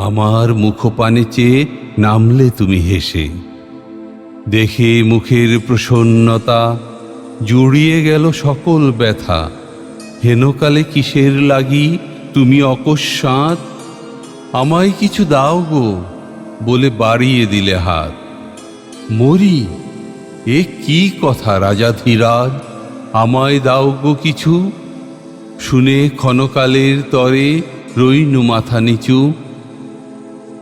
আমার মুখপানে চেয়ে নামলে তুমি হেসে। দেখে মুখের প্রসন্নতা, জড়িয়ে গেল সকল ব্যথা। হেনকালে কিসের লাগি তুমি অকস্মাৎ? আমায় কিছু দাও গো, বলে বাড়িয়ে দিলে হাত। মরি, এ কি কথা রাজা ধীরাজ, আমায় দাও গো কিছু? শুনে ক্ষণকালের তরে রইনু মাথা নিচু।